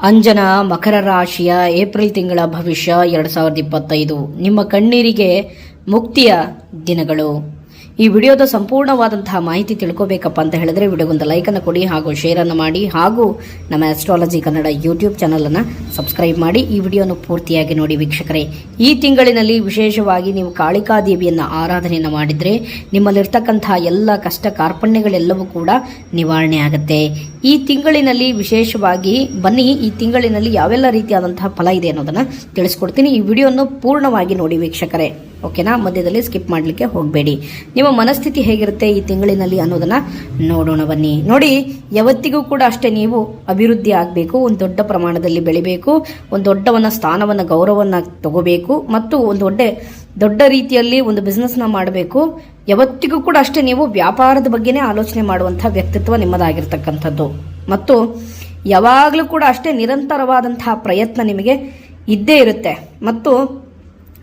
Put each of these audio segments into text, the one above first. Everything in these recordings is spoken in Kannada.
ಅಂಜನ ಮಕರ ರಾಶಿಯ ಏಪ್ರಿಲ್ ತಿಂಗಳ ಭವಿಷ್ಯ ಎರಡು ಸಾವಿರದ ಇಪ್ಪತ್ತೈದು. ನಿಮ್ಮ ಕಣ್ಣೀರಿಗೆ ಮುಕ್ತಿಯ ದಿನಗಳು. ಈ ವಿಡಿಯೋದ ಸಂಪೂರ್ಣವಾದಂತಹ ಮಾಹಿತಿ ತಿಳ್ಕೋಬೇಕಪ್ಪ ಅಂತ ಹೇಳಿದ್ರೆ ವಿಡಿಯೋಗೊಂದು ಲೈಕನ್ನು ಕೊಡಿ ಹಾಗೂ ಶೇರನ್ನು ಮಾಡಿ ಹಾಗೂ ನಮ್ಮ ಆಸ್ಟ್ರಾಲಜಿ ಕನ್ನಡ ಯೂಟ್ಯೂಬ್ ಚಾನಲನ್ನು ಸಬ್ಸ್ಕ್ರೈಬ್ ಮಾಡಿ ಈ ವಿಡಿಯೋನ ಪೂರ್ತಿಯಾಗಿ ನೋಡಿ ವೀಕ್ಷಕರೇ. ಈ ತಿಂಗಳಿನಲ್ಲಿ ವಿಶೇಷವಾಗಿ ನೀವು ಕಾಳಿಕಾ ದೇವಿಯನ್ನು ಆರಾಧನೆಯನ್ನು ಮಾಡಿದರೆ ನಿಮ್ಮಲ್ಲಿರ್ತಕ್ಕಂತಹ ಎಲ್ಲ ಕಷ್ಟ ಕಾರ್ಪಣ್ಯಗಳೆಲ್ಲವೂ ಕೂಡ ನಿವಾರಣೆ ಆಗುತ್ತೆ. ಈ ತಿಂಗಳಿನಲ್ಲಿ ವಿಶೇಷವಾಗಿ ಬನ್ನಿ, ಈ ತಿಂಗಳಿನಲ್ಲಿ ಯಾವೆಲ್ಲ ರೀತಿಯಾದಂತಹ ಫಲ ಇದೆ ಅನ್ನೋದನ್ನು ತಿಳಿಸ್ಕೊಡ್ತೀನಿ. ಈ ವಿಡಿಯೋನ ಪೂರ್ಣವಾಗಿ ನೋಡಿ ವೀಕ್ಷಕರೇ. ಓಕೆನಾ? ಮಧ್ಯದಲ್ಲಿ ಸ್ಕಿಪ್ ಮಾಡಲಿಕ್ಕೆ ಹೋಗಬೇಡಿ. ನಿಮ್ಮ ಮನಸ್ಥಿತಿ ಹೇಗಿರುತ್ತೆ ಈ ತಿಂಗಳಿನಲ್ಲಿ ಅನ್ನೋದನ್ನ ನೋಡೋಣ ಬನ್ನಿ. ನೋಡಿ, ಯಾವತ್ತಿಗೂ ಕೂಡ ಅಷ್ಟೇ ನೀವು ಅಭಿವೃದ್ಧಿ ಆಗಬೇಕು, ಒಂದು ದೊಡ್ಡ ಪ್ರಮಾಣದಲ್ಲಿ ಬೆಳಿಬೇಕು, ಒಂದು ದೊಡ್ಡವನ್ನ ಸ್ಥಾನವನ್ನ ಗೌರವನ್ನ ತಗೋಬೇಕು, ಮತ್ತು ಒಂದು ದೊಡ್ಡ ದೊಡ್ಡ ರೀತಿಯಲ್ಲಿ ಒಂದು ಬಿಸ್ನೆಸ್ನ ಮಾಡಬೇಕು. ಯಾವತ್ತಿಗೂ ಕೂಡ ಅಷ್ಟೇ ನೀವು ವ್ಯಾಪಾರದ ಬಗ್ಗೆನೇ ಆಲೋಚನೆ ಮಾಡುವಂಥ ವ್ಯಕ್ತಿತ್ವ ನಿಮ್ಮದಾಗಿರ್ತಕ್ಕಂಥದ್ದು. ಮತ್ತು ಯಾವಾಗಲೂ ಕೂಡ ಅಷ್ಟೇ ನಿರಂತರವಾದಂತಹ ಪ್ರಯತ್ನ ನಿಮಗೆ ಇದ್ದೇ ಇರುತ್ತೆ. ಮತ್ತು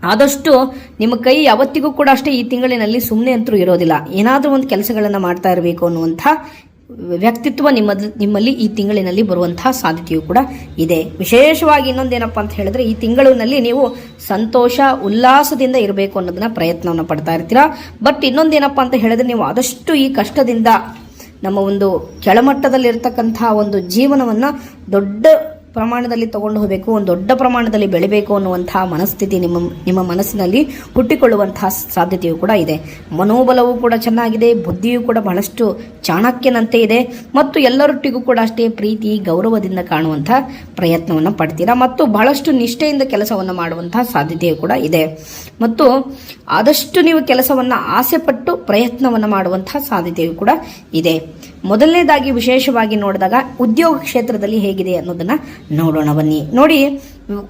ಆದಷ್ಟು ನಿಮ್ಮ ಕೈ ಯಾವತ್ತಿಗೂ ಕೂಡ ಅಷ್ಟೇ ಈ ತಿಂಗಳಿನಲ್ಲಿ ಸುಮ್ಮನೆ ಅಂತರೂ ಇರೋದಿಲ್ಲ. ಏನಾದರೂ ಒಂದು ಕೆಲಸಗಳನ್ನು ಮಾಡ್ತಾ ಇರಬೇಕು ಅನ್ನುವಂಥ ವ್ಯಕ್ತಿತ್ವ ನಿಮ್ಮ ನಿಮ್ಮಲ್ಲಿ ಈ ತಿಂಗಳಿನಲ್ಲಿ ಬರುವಂತಹ ಸಾಧ್ಯತೆಯು ಕೂಡ ಇದೆ. ವಿಶೇಷವಾಗಿ ಇನ್ನೊಂದೇನಪ್ಪ ಅಂತ ಹೇಳಿದ್ರೆ ಈ ತಿಂಗಳಿನಲ್ಲಿ ನೀವು ಸಂತೋಷ, ಉಲ್ಲಾಸದಿಂದ ಇರಬೇಕು ಅನ್ನೋದನ್ನ ಪ್ರಯತ್ನವನ್ನು ಪಡ್ತಾ ಇರ್ತೀರಾ? ಬಟ್ ಇನ್ನೊಂದೇನಪ್ಪ ಅಂತ ಹೇಳಿದ್ರೆ ನೀವು ಆದಷ್ಟು ಈ ಕಷ್ಟದಿಂದ ನಮ್ಮ ಒಂದು ಕೆಳಮಟ್ಟದಲ್ಲಿರ್ತಕ್ಕಂತಹ ಒಂದು ಜೀವನವನ್ನು ದೊಡ್ಡ ಪ್ರಮಾಣದಲ್ಲಿ ತಗೊಂಡು ಹೋಗಬೇಕು, ಒಂದು ದೊಡ್ಡ ಪ್ರಮಾಣದಲ್ಲಿ ಬೆಳಿಬೇಕು ಅನ್ನುವಂತಹ ಮನಸ್ಥಿತಿ ನಿಮ್ಮ ನಿಮ್ಮ ಮನಸ್ಸಿನಲ್ಲಿ ಹುಟ್ಟಿಕೊಳ್ಳುವಂತಹ ಸಾಧ್ಯತೆಯೂ ಕೂಡ ಇದೆ. ಮನೋಬಲವೂ ಕೂಡ ಚೆನ್ನಾಗಿದೆ, ಬುದ್ಧಿಯೂ ಕೂಡ ಬಹಳಷ್ಟು ಚಾಣಕ್ಯನಂತೆ ಇದೆ. ಮತ್ತು ಎಲ್ಲರೊಟ್ಟಿಗೂ ಕೂಡ ಅಷ್ಟೇ ಪ್ರೀತಿ, ಗೌರವದಿಂದ ಕಾಣುವಂತಹ ಪ್ರಯತ್ನವನ್ನು ಪಡ್ತೀರಾ? ಮತ್ತು ಬಹಳಷ್ಟು ನಿಷ್ಠೆಯಿಂದ ಕೆಲಸವನ್ನು ಮಾಡುವಂತಹ ಸಾಧ್ಯತೆಯೂ ಕೂಡ ಇದೆ. ಮತ್ತು ಆದಷ್ಟು ನೀವು ಕೆಲಸವನ್ನು ಆಸೆಪಟ್ಟು ಪ್ರಯತ್ನವನ್ನು ಮಾಡುವಂತಹ ಸಾಧ್ಯತೆಯೂ ಕೂಡ ಇದೆ. ಮೊದಲನೇದಾಗಿ ವಿಶೇಷವಾಗಿ ನೋಡಿದಾಗ ಉದ್ಯೋಗ ಕ್ಷೇತ್ರದಲ್ಲಿ ಹೇಗಿದೆ ಅನ್ನೋದನ್ನ ನೋಡೋಣ ಬನ್ನಿ. ನೋಡಿ,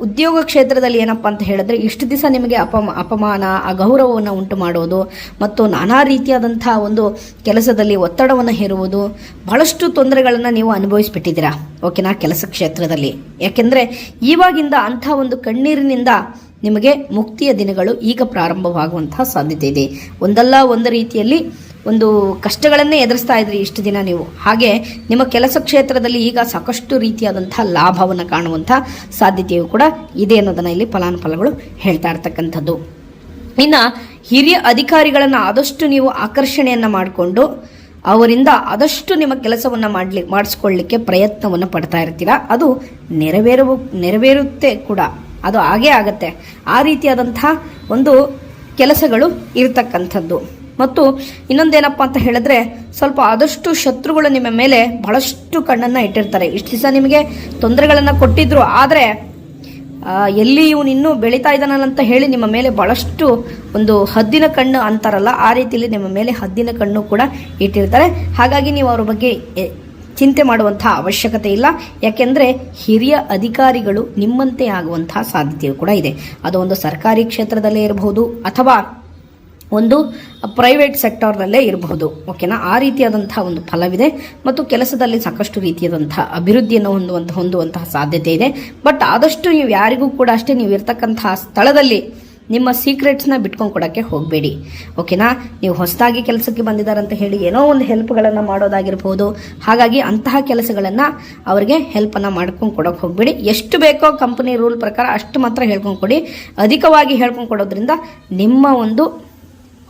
ಉದ್ಯೋಗ ಕ್ಷೇತ್ರದಲ್ಲಿ ಏನಪ್ಪ ಅಂತ ಹೇಳಿದ್ರೆ ಇಷ್ಟು ದಿವಸ ನಿಮಗೆ ಅಪಮ, ಅಪಮಾನ, ಅಗೌರವವನ್ನು ಉಂಟು ಮಾಡೋದು ಮತ್ತು ನಾನಾ ರೀತಿಯಾದಂಥ ಒಂದು ಕೆಲಸದಲ್ಲಿ ಒತ್ತಡವನ್ನು ಹೇರುವುದು ಬಹಳಷ್ಟು ತೊಂದರೆಗಳನ್ನು ನೀವು ಅನುಭವಿಸಿಬಿಟ್ಟಿದ್ದೀರಾ? ಓಕೆನಾ, ಕೆಲಸ ಕ್ಷೇತ್ರದಲ್ಲಿ. ಯಾಕೆಂದ್ರೆ ಇವಾಗಿಂದ ಅಂಥ ಒಂದು ಕಣ್ಣೀರಿನಿಂದ ನಿಮಗೆ ಮುಕ್ತಿಯ ದಿನಗಳು ಈಗ ಪ್ರಾರಂಭವಾಗುವಂತಹ ಸಾಧ್ಯತೆ ಇದೆ. ಒಂದಲ್ಲ ಒಂದು ರೀತಿಯಲ್ಲಿ ಒಂದು ಕಷ್ಟಗಳನ್ನೇ ಎದುರಿಸ್ತಾ ಇದ್ರಿ ಇಷ್ಟು ದಿನ ನೀವು. ಹಾಗೆ ನಿಮ್ಮ ಕೆಲಸ ಕ್ಷೇತ್ರದಲ್ಲಿ ಈಗ ಸಾಕಷ್ಟು ರೀತಿಯಾದಂತಹ ಲಾಭವನ್ನು ಕಾಣುವಂಥ ಸಾಧ್ಯತೆಯು ಕೂಡ ಇದೆ ಅನ್ನೋದನ್ನ ಇಲ್ಲಿ ಫಲಾನುಫಲಗಳು ಹೇಳ್ತಾ ಇರ್ತಕ್ಕಂಥದ್ದು. ಇನ್ನು ಹಿರಿಯ ಅಧಿಕಾರಿಗಳನ್ನು ಆದಷ್ಟು ನೀವು ಆಕರ್ಷಣೆಯನ್ನು ಮಾಡಿಕೊಂಡು ಅವರಿಂದ ಆದಷ್ಟು ನಿಮ್ಮ ಕೆಲಸವನ್ನು ಮಾಡಲಿ, ಮಾಡಿಸ್ಕೊಳ್ಳಿಕ್ಕೆ ಪ್ರಯತ್ನವನ್ನು ಪಡ್ತಾ ಇರ್ತೀರ. ಅದು ನೆರವೇರುವ, ನೆರವೇರುತ್ತೆ ಕೂಡ. ಅದು ಹಾಗೇ ಆಗುತ್ತೆ. ಆ ರೀತಿಯಾದಂತಹ ಒಂದು ಕೆಲಸಗಳು ಇರತಕ್ಕಂಥದ್ದು. ಮತ್ತು ಇನ್ನೊಂದೇನಪ್ಪ ಅಂತ ಹೇಳಿದ್ರೆ, ಸ್ವಲ್ಪ ಆದಷ್ಟು ಶತ್ರುಗಳು ನಿಮ್ಮ ಮೇಲೆ ಬಹಳಷ್ಟು ಕಣ್ಣನ್ನು ಇಟ್ಟಿರ್ತಾರೆ. ಇಷ್ಟು ದಿವಸ ನಿಮಗೆ ತೊಂದರೆಗಳನ್ನು ಕೊಟ್ಟಿದ್ರು, ಆದರೆ ಎಲ್ಲಿ ಇವನು ಇನ್ನೂ ಬೆಳೀತಾ ಇದ್ದಾನಲ್ಲ ಅಂತ ಹೇಳಿ ನಿಮ್ಮ ಮೇಲೆ ಬಹಳಷ್ಟು ಒಂದು ಹದ್ದಿನ ಕಣ್ಣು ಅಂತಾರಲ್ಲ, ಆ ರೀತಿಯಲ್ಲಿ ನಿಮ್ಮ ಮೇಲೆ ಹದ್ದಿನ ಕಣ್ಣು ಕೂಡ ಇಟ್ಟಿರ್ತಾರೆ. ಹಾಗಾಗಿ ನೀವು ಅವ್ರ ಬಗ್ಗೆ ಚಿಂತೆ ಮಾಡುವಂತಹ ಅವಶ್ಯಕತೆ ಇಲ್ಲ. ಯಾಕೆಂದ್ರೆ, ಹಿರಿಯ ಅಧಿಕಾರಿಗಳು ನಿಮ್ಮಂತೆ ಆಗುವಂತಹ ಸಾಧ್ಯತೆಯು ಕೂಡ ಇದೆ. ಅದು ಒಂದು ಸರ್ಕಾರಿ ಕ್ಷೇತ್ರದಲ್ಲೇ ಇರಬಹುದು, ಅಥವಾ ಒಂದು ಪ್ರೈವೇಟ್ ಸೆಕ್ಟರ್ನಲ್ಲೇ ಇರಬಹುದು. ಓಕೆನಾ ಆ ರೀತಿಯಾದಂತಹ ಒಂದು ಫಲವಿದೆ. ಮತ್ತು ಕೆಲಸದಲ್ಲಿ ಸಾಕಷ್ಟು ರೀತಿಯಾದಂತಹ ಅಭಿವೃದ್ಧಿಯನ್ನು ಹೊಂದುವಂಥ, ಹೊಂದುವಂತಹ ಸಾಧ್ಯತೆ ಇದೆ. ಬಟ್ ಆದಷ್ಟು ನೀವು ಯಾರಿಗೂ ಕೂಡ ಅಷ್ಟೇ ನೀವು ಇರ್ತಕ್ಕಂತಹ ಸ್ಥಳದಲ್ಲಿ ನಿಮ್ಮ ಸೀಕ್ರೆಟ್ಸ್ನ ಬಿಟ್ಕೊಂಡು ಕೊಡೋಕ್ಕೆ ಹೋಗಬೇಡಿ. ಓಕೆನಾ ನೀವು ಹೊಸದಾಗಿ ಕೆಲಸಕ್ಕೆ ಬಂದಿದ್ದಾರಂತ ಹೇಳಿ ಏನೋ ಒಂದು ಹೆಲ್ಪ್ಗಳನ್ನು ಮಾಡೋದಾಗಿರ್ಬೋದು. ಹಾಗಾಗಿ ಅಂತಹ ಕೆಲಸಗಳನ್ನು ಅವರಿಗೆ ಹೆಲ್ಪನ್ನು ಮಾಡ್ಕೊಂಡು ಕೊಡೋಕೆ ಹೋಗಬೇಡಿ. ಎಷ್ಟು ಬೇಕೋ ಕಂಪನಿ ರೂಲ್ ಪ್ರಕಾರ ಅಷ್ಟು ಮಾತ್ರ ಹೇಳ್ಕೊಂಡು ಕೊಡಿ. ಅಧಿಕವಾಗಿ ಹೇಳ್ಕೊಂಡು ಕೊಡೋದ್ರಿಂದ ನಿಮ್ಮ ಒಂದು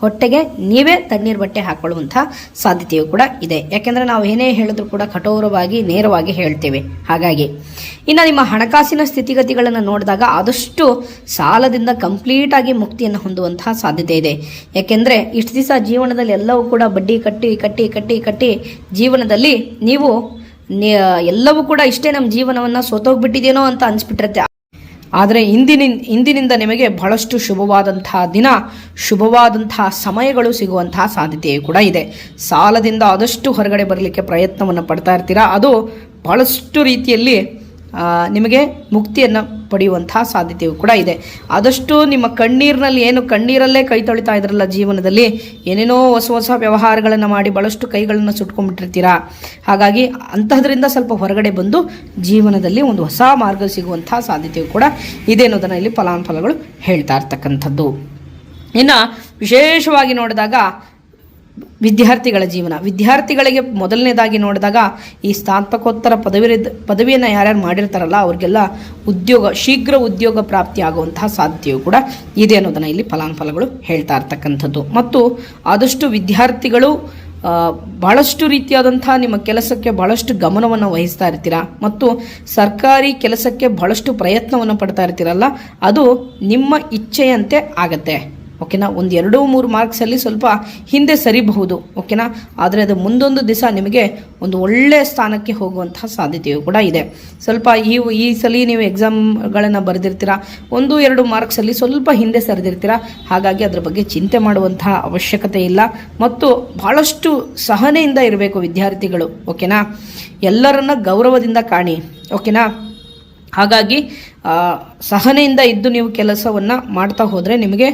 ಹೊಟ್ಟೆಗೆ ನೀವೇ ತಣ್ಣೀರು ಬಟ್ಟೆ ಹಾಕೊಳ್ಳುವಂಥ ಸಾಧ್ಯತೆಯು ಕೂಡ ಇದೆ. ಯಾಕೆಂದರೆ ನಾವು ಏನೇ ಹೇಳಿದ್ರು ಕೂಡ ಕಠೋರವಾಗಿ, ನೇರವಾಗಿ ಹೇಳ್ತೇವೆ. ಹಾಗಾಗಿ, ಇನ್ನು ನಿಮ್ಮ ಹಣಕಾಸಿನ ಸ್ಥಿತಿಗತಿಗಳನ್ನು ನೋಡಿದಾಗ ಆದಷ್ಟು ಸಾಲದಿಂದ ಕಂಪ್ಲೀಟ್ ಆಗಿ ಮುಕ್ತಿಯನ್ನು ಹೊಂದುವಂತಹ ಸಾಧ್ಯತೆ ಇದೆ. ಯಾಕೆಂದರೆ, ಇಷ್ಟು ದಿವಸ ಜೀವನದಲ್ಲಿ ಎಲ್ಲವೂ ಕೂಡ ಬಡ್ಡಿ ಕಟ್ಟಿ ಕಟ್ಟಿ ಕಟ್ಟಿ ಕಟ್ಟಿ ಜೀವನದಲ್ಲಿ ನೀವು ಎಲ್ಲವೂ ಕೂಡ ಇಷ್ಟೇ ನಮ್ಮ ಜೀವನವನ್ನು ಸೋತೋಗ್ಬಿಟ್ಟಿದೇನೋ ಅಂತ ಅನ್ಸ್ಬಿಟ್ಟಿರುತ್ತೆ. ಆದರೆ ಇಂದಿನ ಇಂದಿನಿಂದ ನಿಮಗೆ ಬಹಳಷ್ಟು ಶುಭವಾದಂತಹ ದಿನ ಶುಭವಾದಂತಹ ಸಮಯಗಳು ಸಿಗುವಂತಹ ಸಾಧ್ಯತೆಯೂ ಕೂಡ ಇದೆ. ಸಾಲದಿಂದ ಆದಷ್ಟು ಹೊರಗಡೆ ಬರಲಿಕ್ಕೆ ಪ್ರಯತ್ನವನ್ನು ಪಡ್ತಾ ಇರ್ತೀರಾ? ಅದು ಬಹಳಷ್ಟು ರೀತಿಯಲ್ಲಿ ನಿಮಗೆ ಮುಕ್ತಿಯನ್ನು ಪಡೆಯುವಂತಹ ಸಾಧ್ಯತೆಯೂ ಕೂಡ ಇದೆ. ಆದಷ್ಟು ನಿಮ್ಮ ಕಣ್ಣೀರಿನಲ್ಲಿ ಏನು ಕಣ್ಣೀರಲ್ಲೇ ಕೈ ತೊಳಿತಾ ಇದ್ರಲ್ಲ ಜೀವನದಲ್ಲಿ, ಏನೇನೋ ಹೊಸ ಹೊಸ ವ್ಯವಹಾರಗಳನ್ನು ಮಾಡಿ ಬಹಳಷ್ಟು ಕೈಗಳನ್ನು ಸುಟ್ಕೊಂಡ್ಬಿಟ್ಟಿರ್ತೀರಾ? ಹಾಗಾಗಿ ಅಂತಹದ್ರಿಂದ ಸ್ವಲ್ಪ ಹೊರಗಡೆ ಬಂದು ಜೀವನದಲ್ಲಿ ಒಂದು ಹೊಸ ಮಾರ್ಗ ಸಿಗುವಂತಹ ಸಾಧ್ಯತೆಯೂ ಕೂಡ ಇದೆ ಅನ್ನೋದನ್ನು ಇಲ್ಲಿ ಫಲಾನುಫಲಗಳು ಹೇಳ್ತಾ ಇರ್ತಕ್ಕಂಥದ್ದು. ಇನ್ನು ವಿಶೇಷವಾಗಿ ನೋಡಿದಾಗ ವಿದ್ಯಾರ್ಥಿಗಳ ಜೀವನ. ವಿದ್ಯಾರ್ಥಿಗಳಿಗೆ ಮೊದಲನೇದಾಗಿ ನೋಡಿದಾಗ ಈ ಸ್ನಾತಕೋತ್ತರ ಪದವಿ ಪದವಿಯನ್ನು ಯಾರ್ಯಾರು ಮಾಡಿರ್ತಾರಲ್ಲ, ಅವ್ರಿಗೆಲ್ಲ ಉದ್ಯೋಗ, ಶೀಘ್ರ ಉದ್ಯೋಗ ಪ್ರಾಪ್ತಿ ಆಗುವಂತಹ ಸಾಧ್ಯತೆಯು ಕೂಡ ಇದೆ ಅನ್ನೋದನ್ನು ಇಲ್ಲಿ ಫಲಾನುಫಲಗಳು ಹೇಳ್ತಾ ಇರ್ತಕ್ಕಂಥದ್ದು. ಮತ್ತು ಆದಷ್ಟು ವಿದ್ಯಾರ್ಥಿಗಳು ಬಹಳಷ್ಟು ರೀತಿಯಾದಂತಹ ನಿಮ್ಮ ಕೆಲಸಕ್ಕೆ ಬಹಳಷ್ಟು ಗಮನವನ್ನು ವಹಿಸ್ತಾ ಇರ್ತೀರಾ? ಮತ್ತು ಸರ್ಕಾರಿ ಕೆಲಸಕ್ಕೆ ಬಹಳಷ್ಟು ಪ್ರಯತ್ನವನ್ನು ಪಡ್ತಾ ಇರ್ತೀರಲ್ಲ, ಅದು ನಿಮ್ಮ ಇಚ್ಛೆಯಂತೆ ಆಗತ್ತೆ. ಓಕೆನಾ ಒಂದು ಎರಡು ಮೂರು ಮಾರ್ಕ್ಸಲ್ಲಿ ಸ್ವಲ್ಪ ಹಿಂದೆ ಸರಿಬಹುದು. ಓಕೆನಾ ಆದರೆ ಅದು ಮುಂದೊಂದು ದಿವಸ ನಿಮಗೆ ಒಂದು ಒಳ್ಳೆಯ ಸ್ಥಾನಕ್ಕೆ ಹೋಗುವಂತಹ ಸಾಧ್ಯತೆಯು ಕೂಡ ಇದೆ. ಸ್ವಲ್ಪ ಈ ಈ ಸಲ ನೀವು ಎಕ್ಸಾಮ್ಗಳನ್ನು ಬರೆದಿರ್ತೀರಾ? ಒಂದು ಎರಡು ಮಾರ್ಕ್ಸಲ್ಲಿ ಸ್ವಲ್ಪ ಹಿಂದೆ ಸರಿದಿರ್ತೀರಾ? ಹಾಗಾಗಿ ಅದ್ರ ಬಗ್ಗೆ ಚಿಂತೆ ಮಾಡುವಂತಹ ಅವಶ್ಯಕತೆ ಇಲ್ಲ. ಮತ್ತು ಭಾಳಷ್ಟು ಸಹನೆಯಿಂದ ಇರಬೇಕು ವಿದ್ಯಾರ್ಥಿಗಳು. ಓಕೆನಾ ಎಲ್ಲರನ್ನ ಗೌರವದಿಂದ ಕಾಣಿ. ಓಕೆನಾ ಹಾಗಾಗಿ ಸಹನೆಯಿಂದ ಇದ್ದು ನೀವು ಕೆಲಸವನ್ನು ಮಾಡ್ತಾ ಹೋದರೆ ನಿಮಗೆ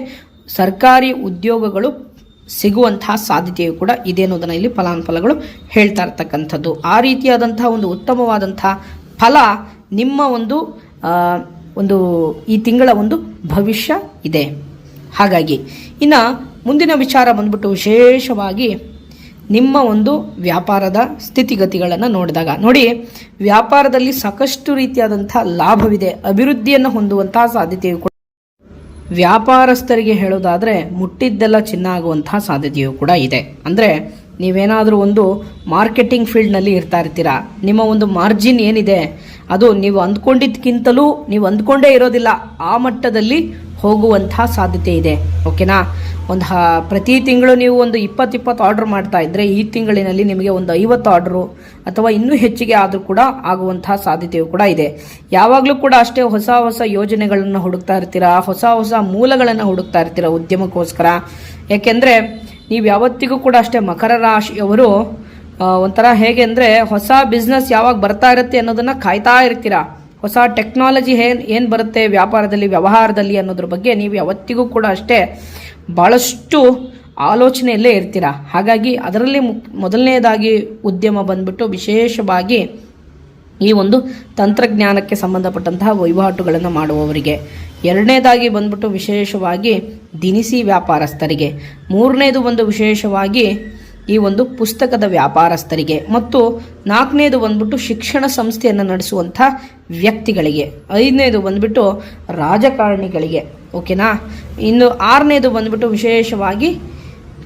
ಸರ್ಕಾರಿ ಉದ್ಯೋಗಗಳು ಸಿಗುವಂತಹ ಸಾಧ್ಯತೆಯು ಕೂಡ ಇದೆ ಅನ್ನೋದನ್ನು ಇಲ್ಲಿ ಫಲಾನುಫಲಗಳು ಹೇಳ್ತಾ ಇರ್ತಕ್ಕಂಥದ್ದು. ಆ ರೀತಿಯಾದಂತಹ ಒಂದು ಉತ್ತಮವಾದಂತಹ ಫಲ ನಿಮ್ಮ ಒಂದು ಒಂದು ಈ ತಿಂಗಳ ಒಂದು ಭವಿಷ್ಯ ಇದೆ. ಹಾಗಾಗಿ ಇನ್ನು ಮುಂದಿನ ವಿಚಾರ ಬಂದ್ಬಿಟ್ಟು ವಿಶೇಷವಾಗಿ ನಿಮ್ಮ ಒಂದು ವ್ಯಾಪಾರದ ಸ್ಥಿತಿಗತಿಗಳನ್ನು ನೋಡಿದಾಗ. ನೋಡಿ, ವ್ಯಾಪಾರದಲ್ಲಿ ಸಾಕಷ್ಟು ರೀತಿಯಾದಂಥ ಲಾಭವಿದೆ, ಅಭಿವೃದ್ಧಿಯನ್ನು ಹೊಂದುವಂತಹ ಸಾಧ್ಯತೆಯು ವ್ಯಾಪಾರಸ್ಥರಿಗೆ ಹೇಳೋದಾದರೆ ಮುಟ್ಟಿದ್ದೆಲ್ಲ ಚಿನ್ನ ಆಗುವಂತಹ ಸಾಧ್ಯತೆಯೂ ಕೂಡ ಇದೆ. ಅಂದರೆ ನೀವೇನಾದರೂ ಒಂದು ಮಾರ್ಕೆಟಿಂಗ್ ಫೀಲ್ಡ್ನಲ್ಲಿ ಇರ್ತಾ ಇರ್ತೀರಾ? ನಿಮ್ಮ ಒಂದು ಮಾರ್ಜಿನ್ ಏನಿದೆ? ಅದು ನೀವು ಅಂದ್ಕೊಂಡಿದ್ದಕ್ಕಿಂತಲೂ ನೀವು ಅಂದ್ಕೊಂಡೇ ಇರೋದಿಲ್ಲ. ಆ ಮಟ್ಟದಲ್ಲಿ ಹೋಗುವಂತಹ ಸಾಧ್ಯತೆ ಇದೆ. ಓಕೆನಾ? ಒಂದು ಪ್ರತಿ ತಿಂಗಳು ನೀವು ಒಂದು ಇಪ್ಪತ್ತು ಇಪ್ಪತ್ತು ಆರ್ಡರ್ ಮಾಡ್ತಾ ಇದ್ದರೆ ಈ ತಿಂಗಳಿನಲ್ಲಿ ನಿಮಗೆ ಒಂದು ಐವತ್ತು ಆರ್ಡ್ರು ಅಥವಾ ಇನ್ನೂ ಹೆಚ್ಚಿಗೆ ಆದರೂ ಕೂಡ ಆಗುವಂತಹ ಸಾಧ್ಯತೆಯು ಕೂಡ ಇದೆ. ಯಾವಾಗಲೂ ಕೂಡ ಅಷ್ಟೇ ಹೊಸ ಹೊಸ ಯೋಜನೆಗಳನ್ನು ಹುಡುಕ್ತಾ ಇರ್ತೀರಾ? ಹೊಸ ಹೊಸ ಮೂಲಗಳನ್ನು ಹುಡುಕ್ತಾ ಇರ್ತೀರಾ ಉದ್ಯಮಕ್ಕೋಸ್ಕರ? ಯಾಕೆಂದರೆ ನೀವು ಯಾವತ್ತಿಗೂ ಕೂಡ ಅಷ್ಟೇ ಮಕರ ರಾಶಿಯವರು ಒಂಥರ ಹೇಗೆ ಅಂದರೆ ಹೊಸ ಬಿಸ್ನೆಸ್ ಯಾವಾಗ ಬರ್ತಾ ಇರುತ್ತೆ ಅನ್ನೋದನ್ನು ಕಾಯ್ತಾ ಇರ್ತೀರಾ? ಹೊಸ ಟೆಕ್ನಾಲಜಿ ಏನು ಏನು ಬರುತ್ತೆ ವ್ಯಾಪಾರದಲ್ಲಿ, ವ್ಯವಹಾರದಲ್ಲಿ ಅನ್ನೋದ್ರ ಬಗ್ಗೆ ನೀವು ಯಾವತ್ತಿಗೂ ಕೂಡ ಅಷ್ಟೇ ಭಾಳಷ್ಟು ಆಲೋಚನೆಯಲ್ಲೇ ಇರ್ತೀರ? ಹಾಗಾಗಿ ಅದರಲ್ಲಿ ಮೊದಲನೇದಾಗಿ ಉದ್ಯಮ ಬಂದ್ಬಿಟ್ಟು ವಿಶೇಷವಾಗಿ ಈ ಒಂದು ತಂತ್ರಜ್ಞಾನಕ್ಕೆ ಸಂಬಂಧಪಟ್ಟಂತಹ ವಹಿವಾಟುಗಳನ್ನು ಮಾಡುವವರಿಗೆ. ಎರಡನೇದಾಗಿ ಬಂದ್ಬಿಟ್ಟು ವಿಶೇಷವಾಗಿ ದಿನಸಿ ವ್ಯಾಪಾರಸ್ಥರಿಗೆ. ಮೂರನೇದು ಒಂದು ವಿಶೇಷವಾಗಿ ಈ ಒಂದು ಪುಸ್ತಕದ ವ್ಯಾಪಾರಸ್ಥರಿಗೆ ಮತ್ತು ನಾಲ್ಕನೇದು ಬಂದ್ಬಿಟ್ಟು ಶಿಕ್ಷಣ ಸಂಸ್ಥೆಯನ್ನು ನಡೆಸುವಂಥ ವ್ಯಕ್ತಿಗಳಿಗೆ, ಐದನೇದು ಬಂದ್ಬಿಟ್ಟು ರಾಜಕಾರಣಿಗಳಿಗೆ ಓಕೆನಾ ಇನ್ನು ಆರನೇದು ಬಂದ್ಬಿಟ್ಟು ವಿಶೇಷವಾಗಿ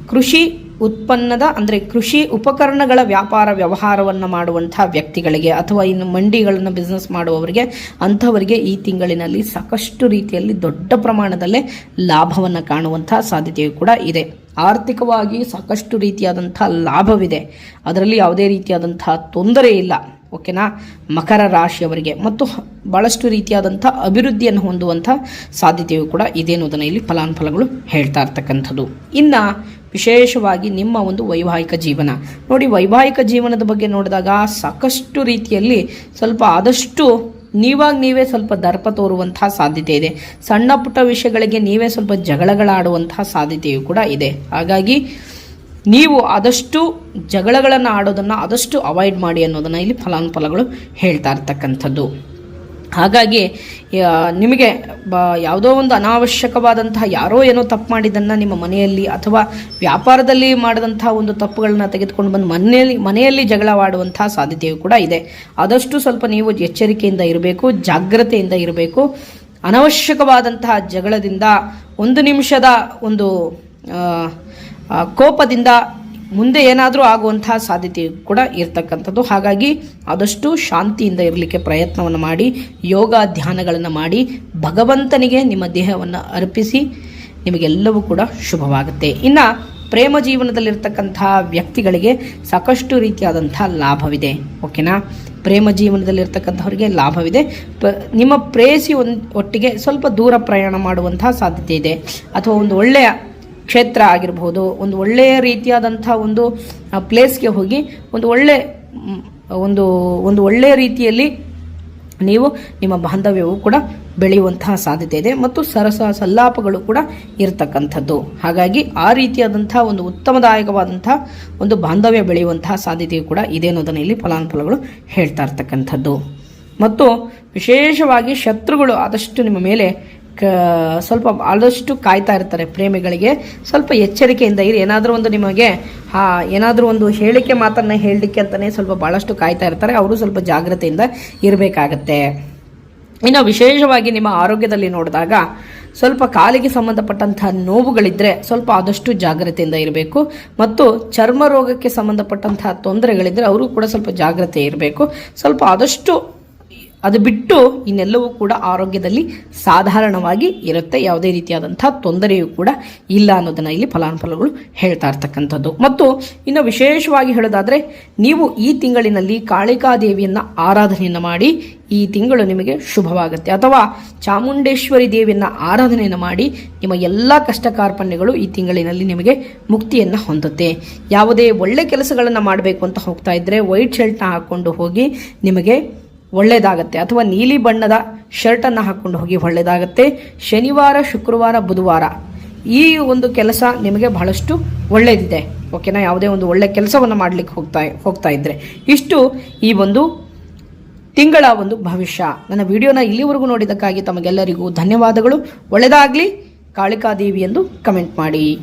ಕೃಷಿ ಉತ್ಪನ್ನದ, ಅಂದರೆ ಕೃಷಿ ಉಪಕರಣಗಳ ವ್ಯಾಪಾರ ವ್ಯವಹಾರವನ್ನು ಮಾಡುವಂಥ ವ್ಯಕ್ತಿಗಳಿಗೆ ಅಥವಾ ಇನ್ನು ಮಂಡಿಗಳನ್ನು ಬಿಸ್ನೆಸ್ ಮಾಡುವವರಿಗೆ ಅಂಥವರಿಗೆ ಈ ತಿಂಗಳಿನಲ್ಲಿ ಸಾಕಷ್ಟು ರೀತಿಯಲ್ಲಿ ದೊಡ್ಡ ಪ್ರಮಾಣದಲ್ಲೇ ಲಾಭವನ್ನು ಕಾಣುವಂಥ ಸಾಧ್ಯತೆಯು ಕೂಡ ಇದೆ. ಆರ್ಥಿಕವಾಗಿ ಸಾಕಷ್ಟು ರೀತಿಯಾದಂಥ ಲಾಭವಿದೆ. ಅದರಲ್ಲಿ ಯಾವುದೇ ರೀತಿಯಾದಂಥ ತೊಂದರೆ ಇಲ್ಲ. ಓಕೆನಾ ಮಕರ ರಾಶಿಯವರಿಗೆ ಮತ್ತು ಭಾಳಷ್ಟು ರೀತಿಯಾದಂಥ ಅಭಿವೃದ್ಧಿಯನ್ನು ಹೊಂದುವಂಥ ಸಾಧ್ಯತೆಯು ಕೂಡ ಇದೆ ಅನ್ನೋದನ್ನು ಇಲ್ಲಿ ಫಲಾನುಫಲಗಳು ಹೇಳ್ತಾ ಇರ್ತಕ್ಕಂಥದ್ದು. ಇನ್ನು ವಿಶೇಷವಾಗಿ ನಿಮ್ಮ ಒಂದು ವೈವಾಹಿಕ ಜೀವನ. ನೋಡಿ, ವೈವಾಹಿಕ ಜೀವನದ ಬಗ್ಗೆ ನೋಡಿದಾಗ ಸಾಕಷ್ಟು ರೀತಿಯಲ್ಲಿ ಸ್ವಲ್ಪ ಆದಷ್ಟು ನೀವಾಗ ನೀವೇ ಸ್ವಲ್ಪ ದರ್ಪ ತೋರುವಂತಹ ಸಾಧ್ಯತೆ ಇದೆ. ಸಣ್ಣ ಪುಟ್ಟ ವಿಷಯಗಳಿಗೆ ನೀವೇ ಸ್ವಲ್ಪ ಜಗಳಗಳಾಡುವಂತಹ ಸಾಧ್ಯತೆಯು ಕೂಡ ಇದೆ. ಹಾಗಾಗಿ ನೀವು ಆದಷ್ಟು ಜಗಳಗಳನ್ನು ಆಡೋದನ್ನು ಆದಷ್ಟು ಅವಾಯ್ಡ್ ಮಾಡಿ ಅನ್ನೋದನ್ನು ಇಲ್ಲಿ ಫಲಾನುಫಲಗಳು ಹೇಳ್ತಾ ಇರ್ತಕ್ಕಂಥದ್ದು. ಹಾಗಾಗಿ ನಿಮಗೆ ಬ, ಯಾವುದೋ ಒಂದು ಅನಾವಶ್ಯಕವಾದಂತಹ ಯಾರೋ ಏನೋ ತಪ್ಪು ಮಾಡಿದ್ದನ್ನು ನಿಮ್ಮ ಮನೆಯಲ್ಲಿ ಅಥವಾ ವ್ಯಾಪಾರದಲ್ಲಿ ಮಾಡಿದಂಥ ಒಂದು ತಪ್ಪುಗಳನ್ನ ತೆಗೆದುಕೊಂಡು ಬಂದು ಮನೆಯಲ್ಲಿ ಮನೆಯಲ್ಲಿ ಜಗಳವಾಡುವಂತಹ ಸಾಧ್ಯತೆಯು ಕೂಡ ಇದೆ. ಆದಷ್ಟು ಸ್ವಲ್ಪ ನೀವು ಎಚ್ಚರಿಕೆಯಿಂದ ಇರಬೇಕು, ಜಾಗ್ರತೆಯಿಂದ ಇರಬೇಕು. ಅನವಶ್ಯಕವಾದಂತಹ ಜಗಳದಿಂದ ಒಂದು ನಿಮಿಷದ ಒಂದು ಕೋಪದಿಂದ ಮುಂದೆ ಏನಾದರೂ ಆಗುವಂತಹ ಸಾಧ್ಯತೆ ಕೂಡ ಇರ್ತಕ್ಕಂಥದ್ದು. ಹಾಗಾಗಿ ಆದಷ್ಟು ಶಾಂತಿಯಿಂದ ಇರಲಿಕ್ಕೆ ಪ್ರಯತ್ನವನ್ನು ಮಾಡಿ, ಯೋಗ ಧ್ಯಾನಗಳನ್ನು ಮಾಡಿ, ಭಗವಂತನಿಗೆ ನಿಮ್ಮ ದೇಹವನ್ನು ಅರ್ಪಿಸಿ, ನಿಮಗೆಲ್ಲವೂ ಕೂಡ ಶುಭವಾಗುತ್ತೆ. ಇನ್ನು ಪ್ರೇಮ ಜೀವನದಲ್ಲಿರ್ತಕ್ಕಂತಹ ವ್ಯಕ್ತಿಗಳಿಗೆ ಸಾಕಷ್ಟು ರೀತಿಯಾದಂಥ ಲಾಭವಿದೆ. ಓಕೆನಾ? ಪ್ರೇಮ ಜೀವನದಲ್ಲಿರ್ತಕ್ಕಂಥವ್ರಿಗೆ ಲಾಭವಿದೆ. ಪ, ನಿಮ್ಮ ಪ್ರೇಯಸಿ ಒಂದು ಒಟ್ಟಿಗೆ ಸ್ವಲ್ಪ ದೂರ ಪ್ರಯಾಣ ಮಾಡುವಂತಹ ಸಾಧ್ಯತೆ ಇದೆ. ಅಥವಾ ಒಂದು ಒಳ್ಳೆಯ ಕ್ಷೇತ್ರ ಆಗಿರ್ಬೋದು, ಒಂದು ಒಳ್ಳೆಯ ರೀತಿಯಾದಂಥ ಒಂದು ಪ್ಲೇಸ್ಗೆ ಹೋಗಿ ಒಂದು ಒಳ್ಳೆ ಒಂದು ಒಂದು ಒಳ್ಳೆಯ ರೀತಿಯಲ್ಲಿ ನೀವು ನಿಮ್ಮ ಬಾಂಧವ್ಯವು ಕೂಡ ಬೆಳೆಯುವಂತಹ ಸಾಧ್ಯತೆ ಇದೆ ಮತ್ತು ಸರಸ ಸಲ್ಲಾಪಗಳು ಕೂಡ ಇರತಕ್ಕಂಥದ್ದು. ಹಾಗಾಗಿ ಆ ರೀತಿಯಾದಂತಹ ಒಂದು ಉತ್ತಮದಾಯಕವಾದಂತಹ ಒಂದು ಬಾಂಧವ್ಯ ಬೆಳೆಯುವಂತಹ ಸಾಧ್ಯತೆಯು ಕೂಡ ಇದೆ ಅನ್ನೋದನ್ನು ಇಲ್ಲಿ ಫಲಾನುಫಲಗಳು ಹೇಳ್ತಾ ಇರ್ತಕ್ಕಂಥದ್ದು. ಮತ್ತು ವಿಶೇಷವಾಗಿ ಶತ್ರುಗಳು ಆದಷ್ಟು ನಿಮ್ಮ ಮೇಲೆ ಸ್ವಲ್ಪ ಆದಷ್ಟು ಕಾಯ್ತಾ ಇರ್ತಾರೆ ಪ್ರೇಮಿಗಳಿಗೆ. ಸ್ವಲ್ಪ ಎಚ್ಚರಿಕೆಯಿಂದ ಇರಿ. ಏನಾದರೂ ಒಂದು ನಿಮಗೆ ಏನಾದರೂ ಒಂದು ಹೇಳಿಕೆ ಮಾತನ್ನು ಹೇಳಲಿಕ್ಕೆ ಅಂತಲೇ ಸ್ವಲ್ಪ ಭಾಳಷ್ಟು ಕಾಯ್ತಾ ಇರ್ತಾರೆ. ಅವರು ಸ್ವಲ್ಪ ಜಾಗ್ರತೆಯಿಂದ ಇರಬೇಕಾಗತ್ತೆ. ಇನ್ನು ವಿಶೇಷವಾಗಿ ನಿಮ್ಮ ಆರೋಗ್ಯದಲ್ಲಿ ನೋಡಿದಾಗ ಸ್ವಲ್ಪ ಕಾಲಿಗೆ ಸಂಬಂಧಪಟ್ಟಂತಹ ನೋವುಗಳಿದ್ದರೆ ಸ್ವಲ್ಪ ಆದಷ್ಟು ಜಾಗ್ರತೆಯಿಂದ ಇರಬೇಕು. ಮತ್ತು ಚರ್ಮ ರೋಗಕ್ಕೆ ಸಂಬಂಧಪಟ್ಟಂತಹ ತೊಂದರೆಗಳಿದ್ದರೆ ಅವರು ಕೂಡ ಸ್ವಲ್ಪ ಜಾಗ್ರತೆ ಇರಬೇಕು. ಸ್ವಲ್ಪ ಆದಷ್ಟು ಅದು ಬಿಟ್ಟು ಇನ್ನೆಲ್ಲವೂ ಕೂಡ ಆರೋಗ್ಯದಲ್ಲಿ ಸಾಧಾರಣವಾಗಿ ಇರುತ್ತೆ. ಯಾವುದೇ ರೀತಿಯಾದಂಥ ತೊಂದರೆಯೂ ಕೂಡ ಇಲ್ಲ ಅನ್ನೋದನ್ನು ಇಲ್ಲಿ ಫಲಾನುಫಲಗಳು ಹೇಳ್ತಾ ಇರ್ತಕ್ಕಂಥದ್ದು. ಮತ್ತು ಇನ್ನು ವಿಶೇಷವಾಗಿ ಹೇಳೋದಾದರೆ, ನೀವು ಈ ತಿಂಗಳಿನಲ್ಲಿ ಕಾಳಿಕಾದೇವಿಯನ್ನು ಆರಾಧನೆಯನ್ನು ಮಾಡಿ, ಈ ತಿಂಗಳು ನಿಮಗೆ ಶುಭವಾಗುತ್ತೆ. ಅಥವಾ ಚಾಮುಂಡೇಶ್ವರಿ ದೇವಿಯನ್ನು ಆರಾಧನೆಯನ್ನು ಮಾಡಿ, ನಿಮ್ಮ ಎಲ್ಲ ಕಷ್ಟ ಕಾರ್ಪಣ್ಯಗಳು ಈ ತಿಂಗಳಿನಲ್ಲಿ ನಿಮಗೆ ಮುಕ್ತಿಯನ್ನು ಹೊಂದುತ್ತೆ. ಯಾವುದೇ ಒಳ್ಳೆ ಕೆಲಸಗಳನ್ನು ಮಾಡಬೇಕು ಅಂತ ಹೋಗ್ತಾ ಇದ್ದರೆ ವೈಟ್ ಶರ್ಟ್ನ ಹಾಕ್ಕೊಂಡು ಹೋಗಿ ನಿಮಗೆ ಒಳ್ಳೆಯದಾಗತ್ತೆ ಅಥವಾ ನೀಲಿ ಬಣ್ಣದ ಶರ್ಟನ್ನು ಹಾಕ್ಕೊಂಡು ಹೋಗಿ ಒಳ್ಳೆಯದಾಗತ್ತೆ ಶನಿವಾರ, ಶುಕ್ರವಾರ, ಬುಧವಾರ ಈ ಒಂದು ಕೆಲಸ ನಿಮಗೆ ಬಹಳಷ್ಟು ಒಳ್ಳೆಯದಿದೆ ಓಕೆನಾ ಯಾವುದೇ ಒಂದು ಒಳ್ಳೆ ಕೆಲಸವನ್ನು ಮಾಡಲಿಕ್ಕೆ ಹೋಗ್ತಾ ಹೋಗ್ತಾ ಇದ್ದರೆ ಇಷ್ಟು ಈ ಒಂದು ತಿಂಗಳ ಒಂದು ಭವಿಷ್ಯ. ನನ್ನ ವಿಡಿಯೋನ ಇಲ್ಲಿವರೆಗೂ ನೋಡಿದ್ದಕ್ಕಾಗಿ ತಮಗೆಲ್ಲರಿಗೂ ಧನ್ಯವಾದಗಳು. ಒಳ್ಳೆಯದಾಗಲಿ ಕಾಳಿಕಾದೇವಿ ಎಂದು ಕಮೆಂಟ್ ಮಾಡಿ.